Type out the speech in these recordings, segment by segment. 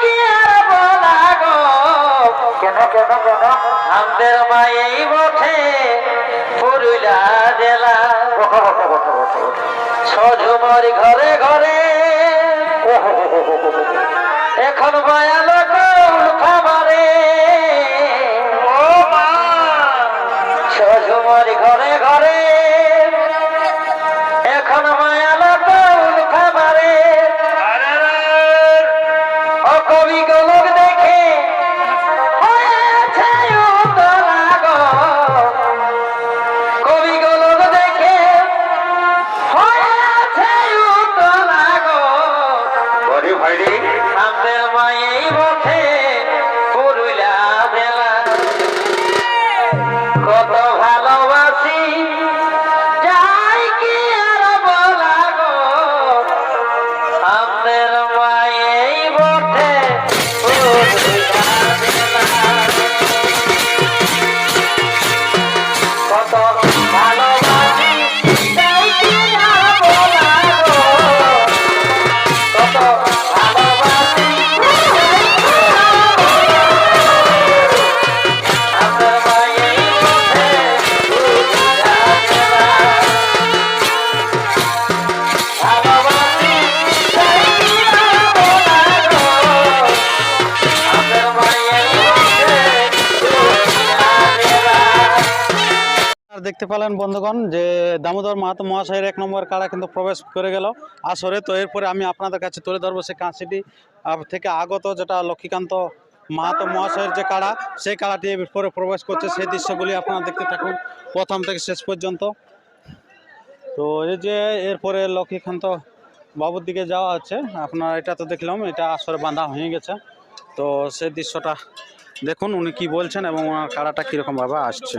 কি আর কেন কেন কেন? আমাদের মায়েই বঠে পুরুলা জেলা বসো ঘরে ঘরে এখন বয়ালো কৌল দেখতে পেলেন বন্ধুগণ যে দামোদর মাহাতো মহাশয়ের এক নম্বর কাড়া কিন্তু প্রবেশ করে গেল আসরে। তো এরপরে আমি আপনাদের কাছে তুলে ধরবো সেই কাঁচিটি থেকে আগত যেটা লক্ষ্মীকান্ত মাহাতো মহাশয়ের যে কাড়া, সেই কাড়াটি এরপরে প্রবেশ করছে। সেই দৃশ্যগুলি আপনারা দেখতে থাকুন প্রথম থেকে শেষ পর্যন্ত। তো এই যে এরপরে লক্ষ্মীকান্ত বাবুর দিকে যাওয়া হচ্ছে, আপনারা এটা তো দেখলাম, এটা আসরে বাঁধা হয়ে গেছে। তো সেই দৃশ্যটা দেখুন উনি কি বলছেন এবং ওনার কাড়াটা কীরকমভাবে আসছে।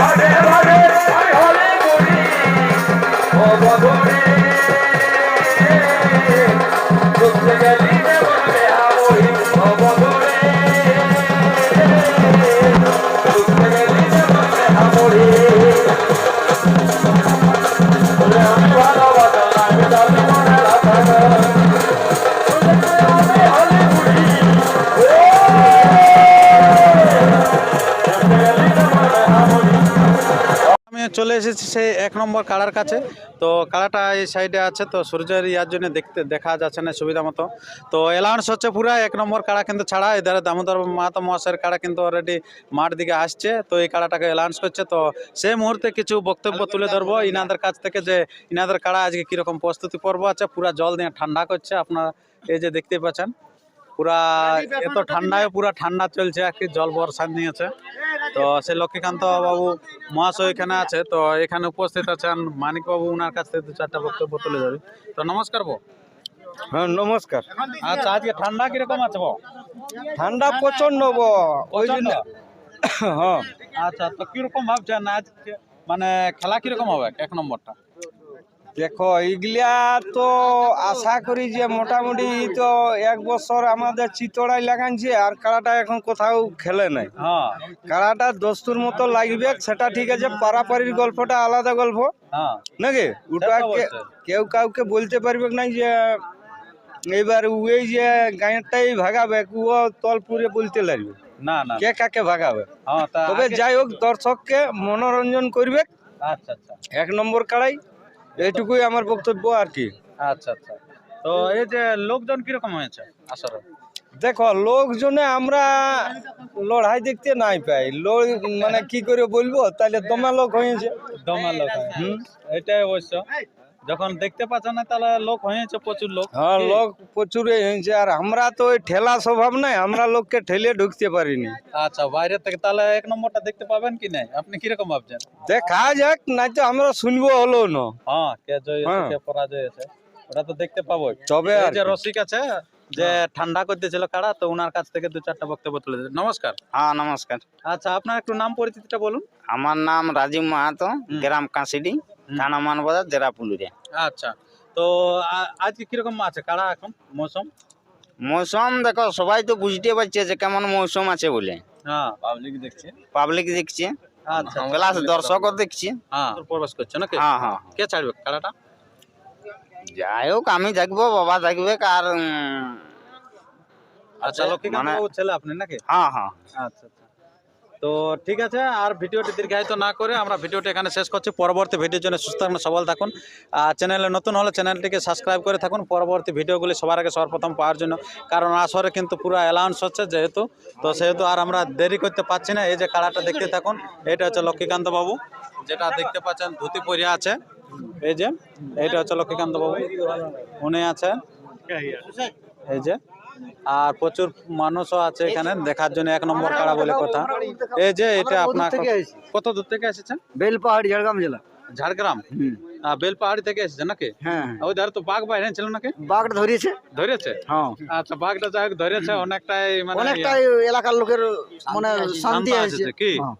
Valeu! চলে এসেছি সেই এক নম্বর কাড়ার কাছে। তো কাড়াটা এই সাইডে আছে, তো সূর্যের ইয়ার জন্য দেখতে, দেখা যাচ্ছে না সুবিধা মতো। তো অ্যালাউন্স হচ্ছে পুরা এক নম্বর কাড়া কিন্তু ছাড়া। এধারে দামোদর মাহাতো মহাশয়ের কাড়া কিন্তু অলরেডি মাঠ দিকে আসছে। তো এই কাড়াটাকে অ্যালাউন্স করছে। তো সেই মুহূর্তে কিছু বক্তব্য তুলে ধরবো। ইনাদের কাছ থেকে যে ইনাদের কাড়া আজকে কীরকম প্রস্তুতি পর্ব আছে, পুরা জল দিয়ে ঠান্ডা করছে। আপনারা এই যে দেখতে পাচ্ছেন। পুরা এত ঠান্ডায় পুরা ঠান্ডা চলছে আর কি জল বর্ষা নিয়েছে। তো সে লক্ষ্মীকান্ত বাবু মহাশয় এখানে আছে তো এখানে উপস্থিত আছেন মানিক বাবু ওনার কাছ থেকে দু চারটা বক্তব্য তুলে ধরি। তো নমস্কার বো হ্যাঁ নমস্কার। আচ্ছা আজকে ঠান্ডা কীরকম আছে বো ঠান্ডা প্রচণ্ড ব ওই জন্য হ্যাঁ। আচ্ছা তো কীরকম ভাবছেন আজকে? মানে খেলা কীরকম হবে এক নম্বরটা? দেখো এগুলা তো আশা করি যে মোটামুটি তো এক বছর আমাদের চিতড়াই লাগাইছে আর কাড়াটা এখন কোথাও খেলে নাই। হ্যাঁ। কাড়াটা দস্তুর মতো লাগবে সেটা ঠিক আছে পারাপারির গল্পটা আলাদা গল্প। হ্যাঁ। নাকি? ওটা কেউ কাউকে বলতে পারবে না যে এবার ওই যে গাঁয়েরটাই ভাগাবে ও তলপুরে বলতে লাগবে। না না। কে কাকে ভাগাবে? হ্যাঁ তবে যাই হোক দর্শককে মনোরঞ্জন করবে। আচ্ছা আচ্ছা। এক নম্বর কাড়াই। এইটুকুই আমার বক্তব্য আর কি। আচ্ছা আচ্ছা। তো এই যে লোকজন কীরকম হয়েছে আসলে দেখো লোকজনে আমরা লড়াই দেখতে নাই পাই। মানে কি করে বলব? তাহলে দমা লোক হয়েছে। দমা লোক হুম? এটাই অবশ্য। যখন দেখতে পাচ্ছ না তাহলে লোক হয়েছে প্রচুর লোক। হ্যাঁ লোক প্রচুরই হয়েছে। আর আমরা তো ওই ঠেলা স্বভাব নাই আমরা লোককে ঠেলে ঢুকতে পারিনি। আচ্ছা বাইরে থেকে তাহলে এক নম্বরটা দেখতে পাবেন কি নাই? আপনি কীরকম ভাবছেন? দেখা যাক নাই তো আমরা শুনব হলো না। হ্যাঁ কে জয় হ্যাঁ। কে পরাজয় আছে ওটা তো দেখতে পাবো তবে এই আর যে কি। রসিক আছে যে ঠান্ডা করতেছিল কাড়া তো ওনার কাছ থেকে দু চারটা বক্তব্য তুলে দিন। নমস্কার। হ্যাঁ নমস্কার। আচ্ছা আপনার একটু নাম পরিচিতিটা বলুন। আমার নাম রাজীব মাহাতো গ্রাম কাঁসিডি। থানা মানবাজার জেলা পুলুরিয়া আচ্ছা। তো আজকে কীরকম আছে? কাড়া এখন? মৌসুম? মৌসুম দেখো সবাই তো বুঝতে পারছে যে কেমন মৌসুম আছে বলে। হ্যাঁ পাবলিক দেখছে। পাবলিক দেখছে। আচ্ছা। প্লাস দর্শকও দেখছে। হ্যাঁ। প্রবেশ করছে নাকি? হ্যাঁ হ্যাঁ। কে ছাড়বে? কাড়াটা যাই হোক আমি দেখব বাবা দেখবে আর আচ্ছা লক্ষ্মীকান্ত মানে- ছেলে আপনি নাকি? হ্যাঁ হ্যাঁ। আচ্ছা আচ্ছা। তো ঠিক আছে, আর ভিডিওটি দীর্ঘায়িত না করে আমরা ভিডিওটি এখানে শেষ করছি। পরবর্তী ভিডিওর জন্য সুস্থ থাকুন, সবল থাকুন। আর চ্যানেলে নতুন হলে চ্যানেলটিকে সাবস্ক্রাইব করে থাকুন। পরবর্তী ভিডিওগুলি সবার আগে সর্বপ্রথম পাওয়ার জন্য। কারণ আসরে কিন্তু পুরো অ্যালাউন্স হচ্ছে যেহেতু, তো সেহেতু আর আমরা দেরি করতে পারছি না। এই যে কালারটা দেখতে থাকুন, এটা হচ্ছে লক্ষ্মীকান্ত বাবু। যেটা দেখতে পাচ্ছেন, ধুতি পরিয়া আছে। এই যে এইটা হচ্ছে লক্ষ্মীকান্ত বাবু। উনি আছেন। এই যে আর প্রচুর মানুষও আছে এখানে দেখার জন্য এক নম্বর কাড়া বলে কথা। এই যে এটা আপনার কত দূর থেকে এসেছেন? বেলপাহাড়ি ঝাড়গ্রাম জেলা। ঝাড়গ্রাম? বেলপাহাড়ি থেকে এসেছেন নাকি? হ্যাঁ ওই ধারে তো বাঘ বাইরে ছিল নাকি? বাঘটা ধরিয়েছে। ধরেছে? হ্যাঁ। আচ্ছা বাঘটা যাই হোক ধরেছে অনেকটাই মানে অনেকটাই এলাকার লোকের মানে শান্তি আছে। কি হ্যাঁ।